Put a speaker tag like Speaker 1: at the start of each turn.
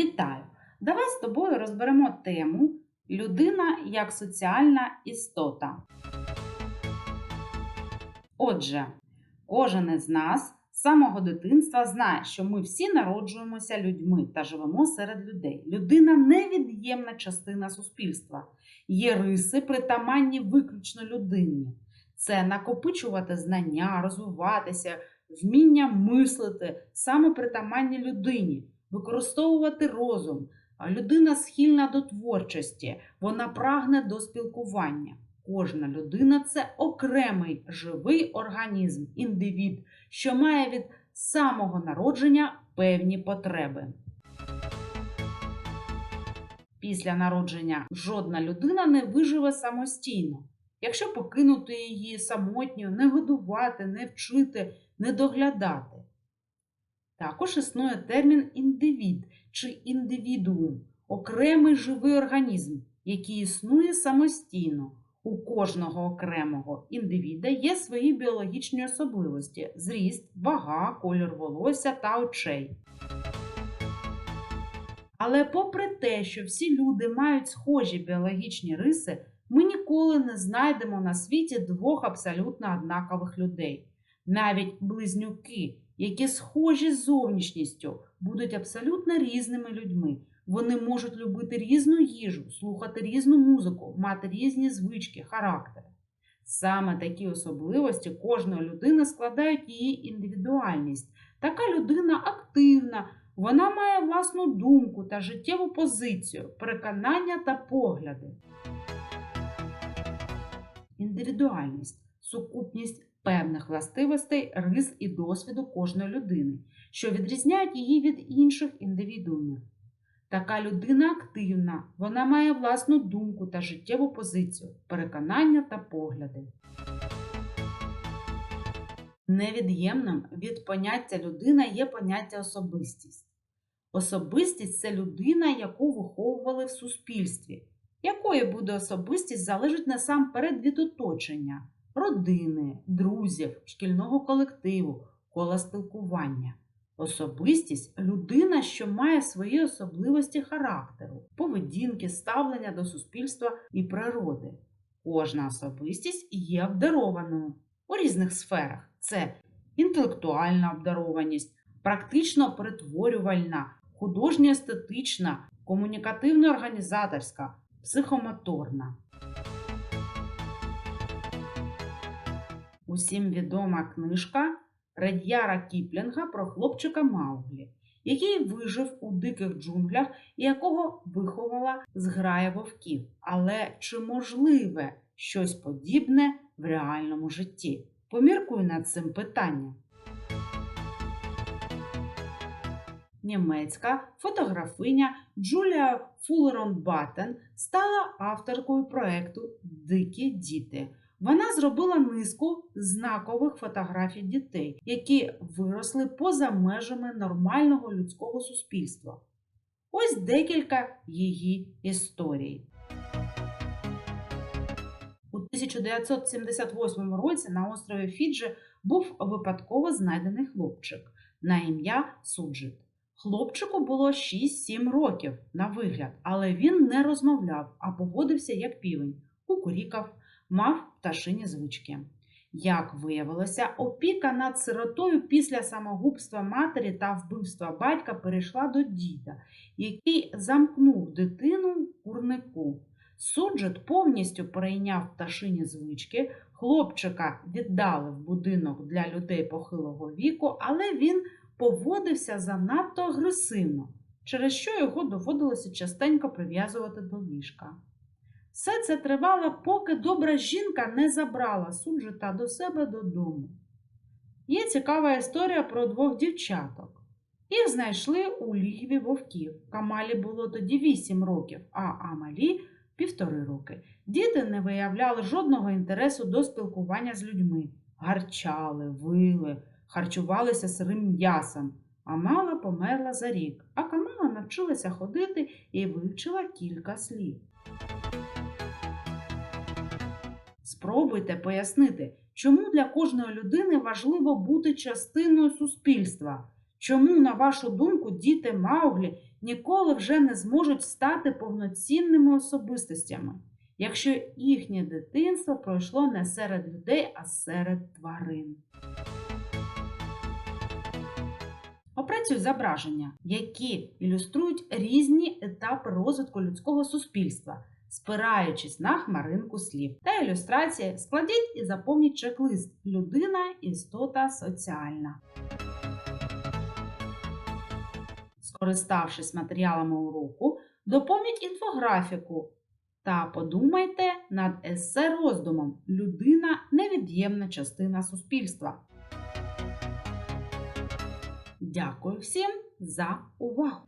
Speaker 1: Вітаю! Давай з тобою розберемо тему Людина як соціальна істота. Отже, кожен із нас з самого дитинства знає, що ми всі народжуємося людьми та живемо серед людей. Людина невід'ємна частина суспільства. Є риси, притаманні виключно людині. Це накопичувати знання, розвиватися, вміння мислити, саме притаманні людині, використовувати розум. Людина схильна до творчості, вона прагне до спілкування. Кожна людина це окремий живий організм, індивід, що має від самого народження певні потреби. Після народження жодна людина не виживе самостійно. Якщо покинути її самотньо, не годувати, не вчити, не доглядати. Також існує термін індивід чи індивідуум окремий живий організм, який існує самостійно. У кожного окремого індивіда є свої біологічні особливості: зріст, вага, колір волосся та очей. Але попри те, що всі люди мають схожі біологічні риси, ми ніколи не знайдемо на світі двох абсолютно однакових людей. Навіть близнюки, які схожі з зовнішністю, будуть абсолютно різними людьми. Вони можуть любити різну їжу, слухати різну музику, мати різні звички, характери. Саме такі особливості кожної людини складають її індивідуальність. Така людина активна, вона має власну думку та життєву позицію, переконання та погляди. Індивідуальність сукупність певних властивостей, рис і досвіду кожної людини, що відрізняють її від інших індивідуумів. Така людина активна, вона має власну думку та життєву позицію, переконання та погляди. Невід'ємним від поняття людина є поняття особистість. Особистість це людина, яку виховували в суспільстві. Якою буде особистість залежить насамперед від оточення, родини, друзів, шкільного колективу, кола спілкування. Особистість людина, що має свої особливості характеру, поведінки, ставлення до суспільства і природи. Кожна особистість є обдарованою у різних сферах: це інтелектуальна обдарованість, практично перетворювальна, художньо-естетична, комунікативно-організаторська, психомоторна. Усім відома книжка Ред'яра Кіплінга про хлопчика Мауглі, який вижив у диких джунглях і якого виховала зграя вовків. Але чи можливе щось подібне в реальному житті? Поміркуй над цим питанням. Німецька фотографиня Джулія Фулерон Баттен стала авторкою проекту Дикі діти. Вона зробила низку знакових фотографій дітей, які виросли поза межами нормального людського суспільства. Ось декілька її історій. У 1978 році на острові Фіджі був випадково знайдений хлопчик на ім'я Суджит. Хлопчику було 6-7 років на вигляд, але він не розмовляв, а поводився як півень, кукурікав, мав пташині звички. Як виявилося, опіка над сиротою після самогубства матері та вбивства батька перейшла до діда, який замкнув дитину курнику. Суджет повністю перейняв пташині звички, хлопчика віддали в будинок для людей похилого віку, але він поводився занадто агресивно, через що його доводилося частенько прив'язувати до ліжка. Все це тривало, поки добра жінка не забрала суджета до себе додому. Є цікава історія про двох дівчаток. Їх знайшли у лігві вовків. Камалі було тоді 8 років, а Амалі півтори роки. Діти не виявляли жодного інтересу до спілкування з людьми, гарчали, вили, харчувалися сирим м'ясом. Амала померла за рік, а Камала навчилася ходити і вивчила кілька слів. Спробуйте пояснити, чому для кожної людини важливо бути частиною суспільства, Чому, на вашу думку, діти Мауглі ніколи вже не зможуть стати повноцінними особистостями, якщо їхнє дитинство пройшло не серед людей, а серед тварин? Опрацюй зображення, які ілюструють різні етапи розвитку людського суспільства, спираючись на хмаринку слів. Та ілюстрації складіть і заповніть чек-лист Людина, істота соціальна. Скориставшись матеріалами уроку, доповніть інфографіку та подумайте над есе роздумом Людина невід'ємна частина суспільства. Дякую всім за увагу!